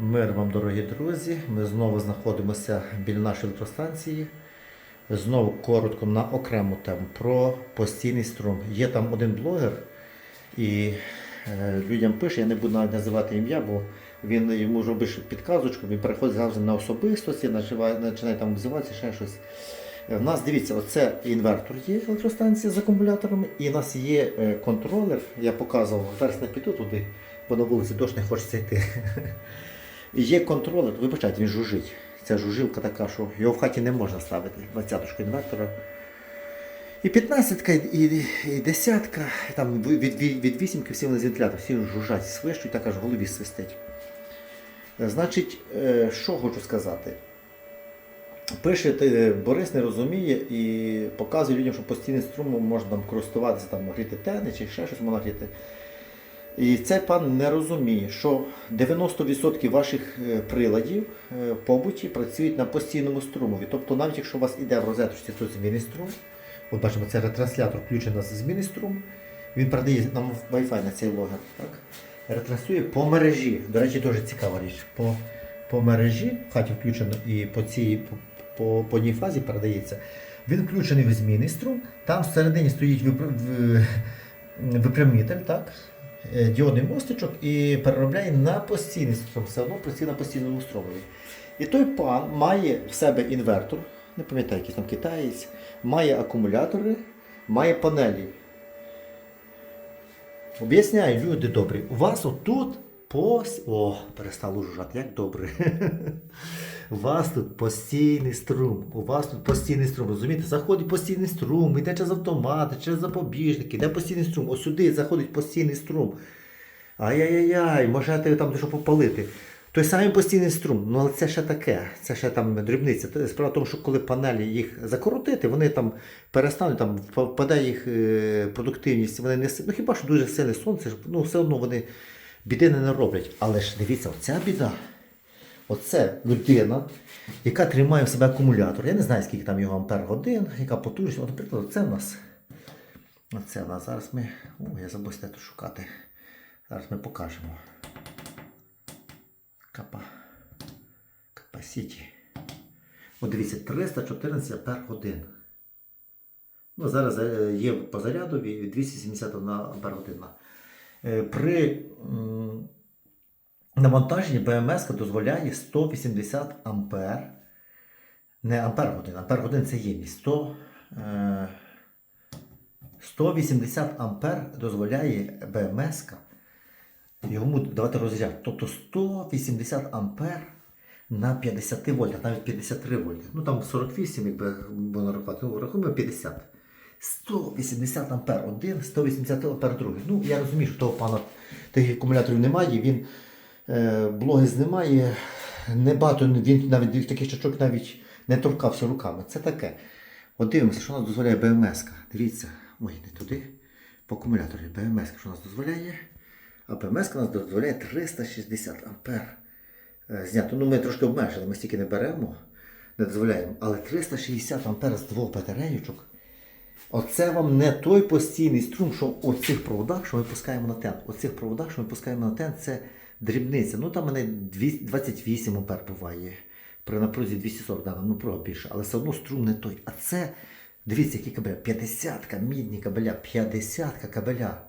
Мир вам, дорогі друзі. Ми знову знаходимося біля нашої електростанції. Знову коротко на окрему тему про постійний струм. Є там один блогер, і е, людям пише, я не буду навіть називати ім'я, бо він йому робить підказочку, він переходить завжди на особистості, починає, там обзиватися, ще щось. Е, В нас дивіться, оце інвертор є електростанція з акумуляторами, і в нас є е, контролер. Я показував, зараз не піду туди, бо на вулиці дощ не хочеться йти. Є контролер, вибачайте, він жужить. Ця жужилка така, що його в хаті не можна ставити, 20-ку інвертора. І 15-ка, і, і 10-ка, там від, від, від 8 всі вони з вентилятора, всі жужжать, свищуть, так аж в голові свистить. Значить, е, що хочу сказати. Пише, е, Борис не розуміє і показує людям, що постійним струмом можна там користуватися, там, гріти тени чи ще щось можна гріти. І цей пан не розуміє, що 90% ваших е, приладів е, в побуті працюють на постійному струмові. Тобто навіть якщо у вас іде в розеточці тут змінний струм, от бачимо, це ретранслятор включений на змінний струм, він передає нам Wi-Fi на цей логер. Так? Ретранслює по мережі. До речі, дуже цікава річ. По, по мережі, в хаті включено і по цій по, по, по фазі передається. Він включений в змінний струм, там всередині стоїть випр- в- випрямитель, так? Е, діодний мостичок і переробляє на постійний струм, все одно постійно на постійному струмові. І той пан має в себе інвертор, не пам'ятаю, якийсь там китаєць, має акумулятори, має панелі. Об'ясняю, люди добрі, у вас отут пос... О, перестало жужжати, як добре. У вас тут постійний струм. У вас тут постійний струм. Розумієте? Заходить постійний струм, йде через автомати, через запобіжники, йде постійний струм. Ось сюди заходить постійний струм. Ай-яй-яй, можете там дещо попалити. Той самий постійний струм, ну але це ще таке, це ще там дрібниця. Справа в тому, що коли панелі їх закоротити, вони там перестануть, там впаде їх е, продуктивність, вони не ну хіба що дуже сильне сонце, ну все одно вони біди не нароблять. Але ж дивіться, оця біда. Оце людина, яка тримає в себе акумулятор. Я не знаю, скільки там його ампер годин, яка потужність. От, наприклад, це в нас. Оце в нас. Зараз ми. О, я забув тут шукати. Зараз ми покажемо. Капа. Капасіті. От дивіться, 314 ампер годин. Ну, зараз е, є по зарядові 271 ампер година. Е, При навантаженні БМС дозволяє 180 ампер. Не ампер годин, ампер годин це ємність. 100, е, 180 ампер дозволяє БМС йому давати розряд. Тобто 180 ампер на 50 вольтах, навіть 53 вольти. Ну там 48, якби можна рахувати, ну рахуємо 50. 180 ампер один, 180 ампер другий. Ну, я розумію, що того пана таких акумуляторів немає, він е, блоги знімає, небагато, він навіть таких чачок навіть не торкався руками. Це таке. От дивимося, що нас дозволяє БМС. Дивіться, ой, не туди. По акумуляторі БМС, що нас дозволяє. А БМС нас дозволяє 360 ампер е, зняти. Ну, ми трошки обмежили, ми стільки не беремо, не дозволяємо. Але 360 ампер з двох батарейочок. Оце вам не той постійний струм, що у цих проводах, що ми пускаємо на тен. У цих проводах, що ми пускаємо на тен, це дрібниця. Ну там мене 28 ампер буває. При напрузі 240, да, напруга більше, але все одно струм не той. А це, дивіться, які кабеля. 50 мідні кабеля, 50 кабеля.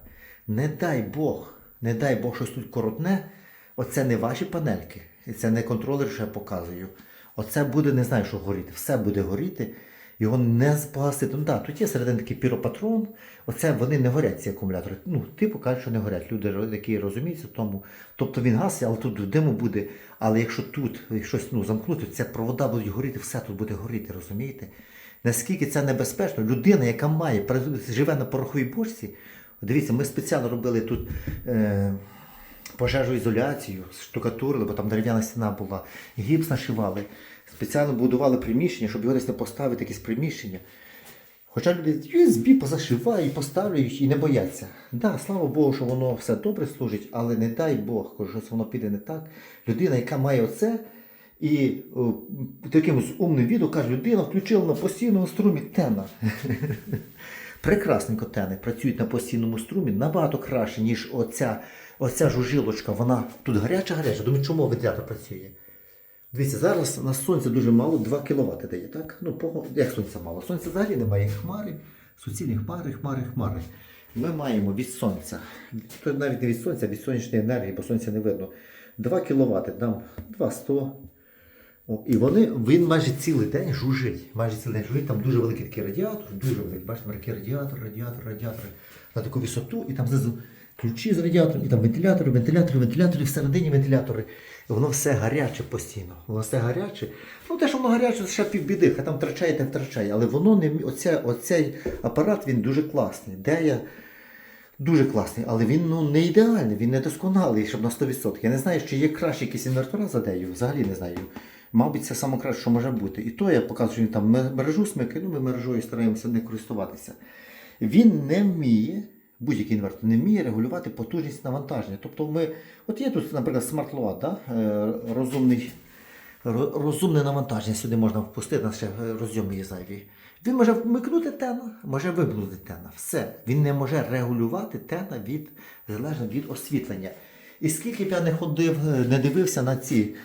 Не дай Бог, не дай Бог щось тут коротне. Оце не ваші панельки. І це не контролер, що я показую. Оце буде, не знаю, що горіти. Все буде горіти. Його не спасити. Ну так, тут є середини такий піропатрон. Оце вони не горять, ці акумулятори. Ну, типу кажуть, що не горять. Люди, які розуміються тому. Тобто він гасить, але тут диму буде. Але якщо тут щось ну, замкнути, це провода будуть горіти, все тут буде горіти, розумієте? Наскільки це небезпечно? Людина, яка має, живе на пороховій бочці. Дивіться, ми спеціально робили тут. Е- пожежу ізоляцію, штукатурили, бо там дерев'яна стіна була, гіпс нашивали, спеціально будували приміщення, щоб його десь не поставити якесь приміщення. Хоча люди USB позашивають, поставлюють і не бояться. Да, слава Богу, що воно все добре служить, але не дай Бог, коли воно піде не так. Людина, яка має оце, і о, таким з умним відео каже, людина включила на постійному струмі тена. Прекрасненько тени працюють на постійному струмі набагато краще, ніж оця оця жужілочка, вона тут гаряча-гаряча. Думаю, чому вентилятор працює? Дивіться, зараз на сонці дуже мало, 2 кВт дає, так? Ну, як сонця мало? Сонця взагалі немає хмари, суцільні хмари, хмари, хмари. Ми маємо від сонця, то навіть не від сонця, а від сонячної енергії, бо сонця не видно. 2 кВт, там 200. О, і вони, він майже цілий день жужить. Майже цілий день жужить, там дуже великий такий радіатор, дуже великий. Бачите, радіатор, радіатор, радіатор на таку висоту, і там знизу ключі з радіатором, і там вентилятори, вентилятори, вентилятори, всередині вентилятори. І воно все гаряче постійно. Воно все гаряче. Ну, те, що воно гаряче, це ще півбіди, хай там втрачає, те втрачає. Але воно не оця, оцей апарат він дуже класний. Де я Дуже класний, але він ну, не ідеальний, він не досконалий, щоб на 100%. Я не знаю, чи є кращі якісь інвертора за дею, взагалі не знаю. Мабуть, це саме краще, що може бути. І то я показую, що він там мережу смикає, ну ми мережою стараємося не користуватися. Він не вміє, будь-який інвертор не вміє регулювати потужність навантаження. Тобто ми, от є тут, наприклад, Load, да? е, розумне навантаження сюди можна впустити, у нас ще е, розйоми є зайві. Він може вмикнути тена, може вимкнути тена. Все. Він не може регулювати тена від, залежно від освітлення. І скільки б я не ходив, е, не дивився на ці,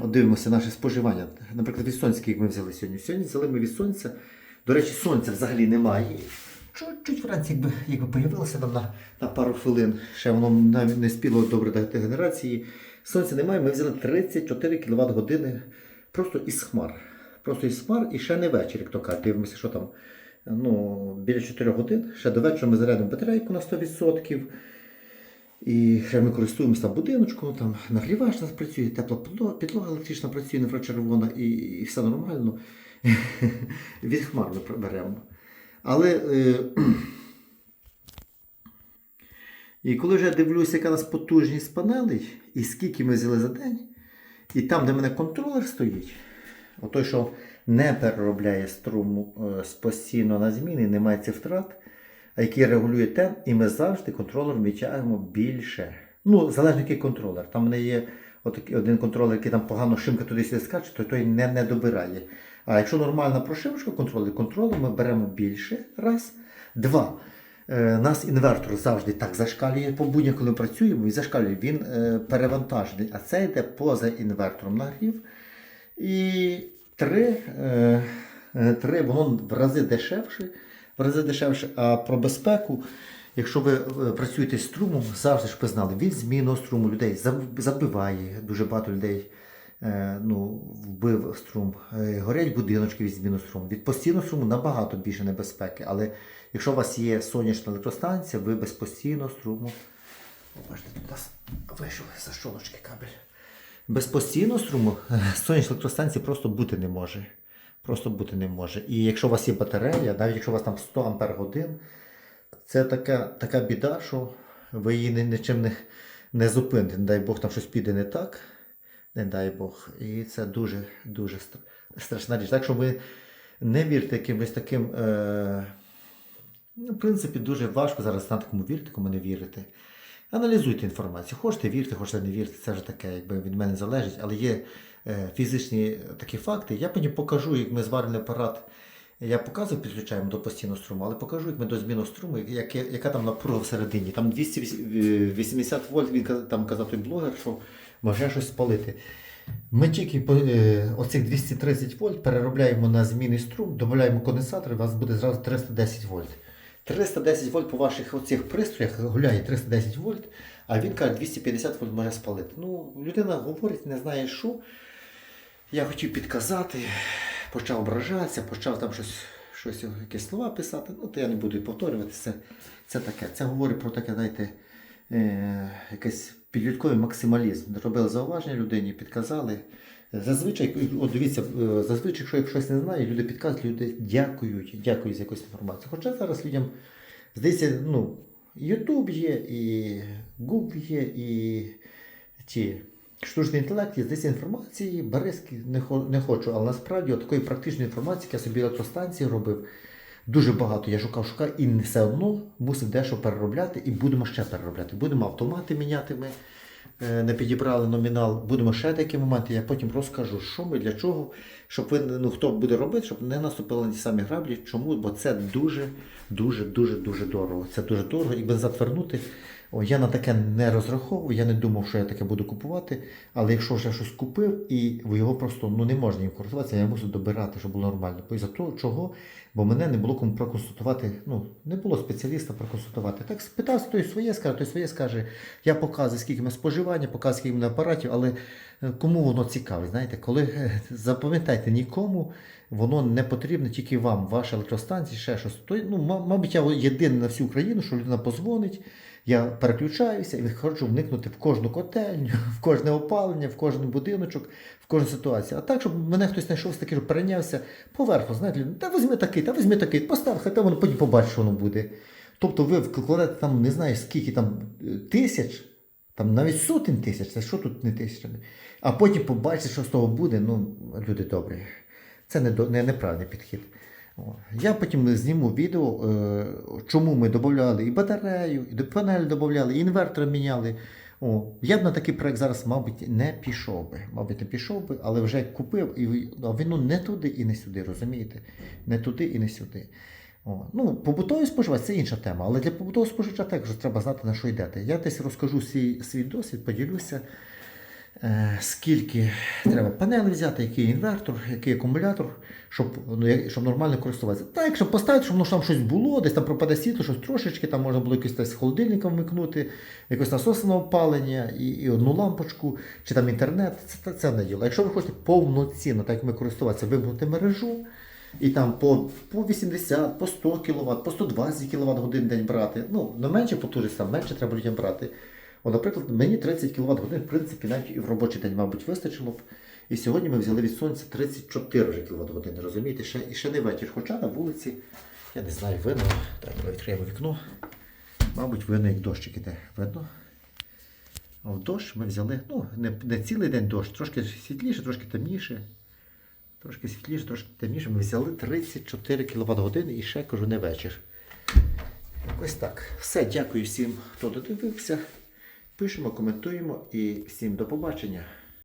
от дивимося наше споживання. Наприклад, від сонця, як ми взяли сьогодні. Сьогодні взяли ми від сонця. До речі, сонця взагалі немає. Чуть-чуть вранці, якби, якби появилося нам на, на пару хвилин, ще воно навіть не спіло добре до генерації. Сонця немає, ми взяли 34 кВт години просто із хмар. Просто із хмар і ще не вечір, як то кажуть. Дивимося, що там ну, біля 4 годин. Ще до вечора ми зарядимо батарейку на 100%. І ще ми користуємося там будиночком, там нагрівач нас працює, тепла підлога, електрична працює, інфрачервона, і, і все нормально. Від хмар ми беремо. Але е, і коли вже дивлюся, яка у нас потужність панелей, і скільки ми взяли за день, і там, де в мене контролер стоїть, отой, що не переробляє струму е, постійно на зміни, немає цих втрат, а який регулює темп, і ми завжди контролером відтягуємо більше. Ну, залежно який контролер. Там в мене є отакий один контролер, який там погано шимка туди-сюди скаче, то той не, не добирає. А якщо нормальна прошивочка контролю, контролю ми беремо більше. Раз. Два. Е, нас інвертор завжди так зашкалює по буднях, коли працюємо, і зашкалює. Він е, перевантажений, а це йде поза інвертором нагрів. І три, е, е, три воно в рази дешевше, в рази дешевше. А про безпеку, якщо ви е, працюєте з струмом, завжди ж ви знали, від змінного струму людей забиває дуже багато людей. е, Ну, вбив струм, Е, горять будиночки від зміну струму. Від постійного струму набагато більше небезпеки. Але якщо у вас є сонячна електростанція, ви без постійного струму. О, Бачите, тут у нас вийшов за щолочки кабель. Без постійного струму сонячна електростанція просто бути не може. Просто бути не може. І якщо у вас є батарея, навіть якщо у вас там 100 ампер годин, це така, така біда, що ви її ні- нічим не, не зупините. Не дай Бог там щось піде не так. Не дай Бог. І це дуже, дуже страшна річ. Так що ви не вірте якимось таким. Е... Ну, в принципі, дуже важко зараз знати, кому вірити, кому не вірити. Аналізуйте інформацію. Хочете вірте, хочете не вірте, це вже таке, якби від мене залежить, але є е, фізичні такі факти. Я потім покажу, як ми зварений апарат. Я показую, підключаємо до постійного струму, але покажу, як ми до зміну струму, яке, яка там напруга всередині. Там 280 вольт, він там казав той блогер, що може щось спалити. Ми тільки е, оцих 230 вольт переробляємо на змінний струм, додаємо конденсатор, і у вас буде зразу 310 вольт. 310 вольт по ваших оцих пристроях гуляє 310 вольт, а він каже 250 вольт може спалити. Ну, людина говорить, не знає що. Я хотів підказати, почав ображатися, почав там щось, щось якісь слова писати. Ну, то я не буду повторювати. Це, це таке. Це говорить про таке, знаєте, е, якийсь підлітковий максималізм. Робили зауваження людині, підказали. Зазвичай, от дивіться, е, зазвичай, якщо я щось не знаю, люди підказують, люди дякують, дякують за якусь інформацію. Хоча зараз людям здається, ну, YouTube є, і Google є, і ті штучний інтелект є, здесь інформації, березки не, хо- не хочу, але насправді такої практичної інформації, як я собі електростанції робив, дуже багато. Я шукав, шукав і все одно мусив дещо переробляти і будемо ще переробляти. Будемо автомати міняти ми. е, Не підібрали номінал, будемо ще такі моменти. Я потім розкажу, що ми для чого, щоб ви ну хто буде робити, щоб не наступили на ті самі граблі. Чому? Бо це дуже, дуже, дуже, дуже дорого. Це дуже дорого. Якби назад вернути, О, я на таке не розраховував, я не думав, що я таке буду купувати. Але якщо вже щось купив, і його просто ну, не можна їм користуватися, я мусив добирати, щоб було нормально. Бо із-за того, чого? Бо мене не було кому проконсультувати, ну, не було спеціаліста проконсультувати. Так спитався, той своє скаже, той своє скаже. Я показую, скільки ми споживання, показую, скільки мене апаратів, але е, кому воно цікаве, знаєте, коли е, запам'ятайте, нікому воно не потрібно, тільки вам, ваша електростанція, ще щось. То, ну, мабуть, я єдиний на всю Україну, що людина позвонить, я переключаюся і хочу вникнути в кожну котельню, в кожне опалення, в кожен будиночок, в кожну ситуацію. А так, щоб мене хтось знайшов такий, що перейнявся поверху, знаєте, та візьми такий, та візьми такий, постав, хай воно потім побачиш, що воно буде. Тобто ви вкладаєте там не знаю скільки там е, тисяч, там навіть сотень тисяч, це що тут не тисячами. А потім побачите, що з того буде, ну, люди добрі. Це не, не неправильний підхід. Я потім зніму відео, е, чому ми додавали і батарею, і панель додавали, і інвертор міняли. О, я б на такий проект зараз, мабуть, не пішов би. Мабуть, не пішов би, але вже купив, і ну, не туди і не сюди, розумієте? Не туди і не сюди. О, ну, побутовий споживач це інша тема, але для побутового споживача також треба знати, на що йдете. Я десь розкажу свій, свій досвід, поділюся, скільки треба панелей взяти, який інвертор, який акумулятор, щоб, ну, щоб нормально користуватися. Так, якщо поставити, щоб ж там щось було, десь там пропаде світло, щось трошечки, там можна було десь з холодильника вмикнути, якось насосне опалення і, і одну лампочку, чи там інтернет, це, це не діло. Якщо ви хочете повноцінно, так як ми користуватися, вимкнути мережу, і там по, по 80, по 100 кВт, по 120 кВт годин день брати. Ну, на менше потужність, там менше треба людям брати. От, наприклад, мені 30 кВт годин, в принципі, навіть і в робочий день, мабуть, вистачило б. І сьогодні ми взяли від сонця 34 вже кВт години, розумієте? Ще, і ще не вечір. Хоча на вулиці, я не знаю, видно. Так, відкриємо вікно. Мабуть, видно, як дощик іде. Видно? А в дощ ми взяли, ну, не, не цілий день дощ, трошки світліше, трошки темніше. Трошки світліше, трошки темніше. Ми взяли 34 кВт години і ще кажу не вечір. Ось так. Все, дякую всім, хто додивився. Пишемо, коментуємо і всім до побачення.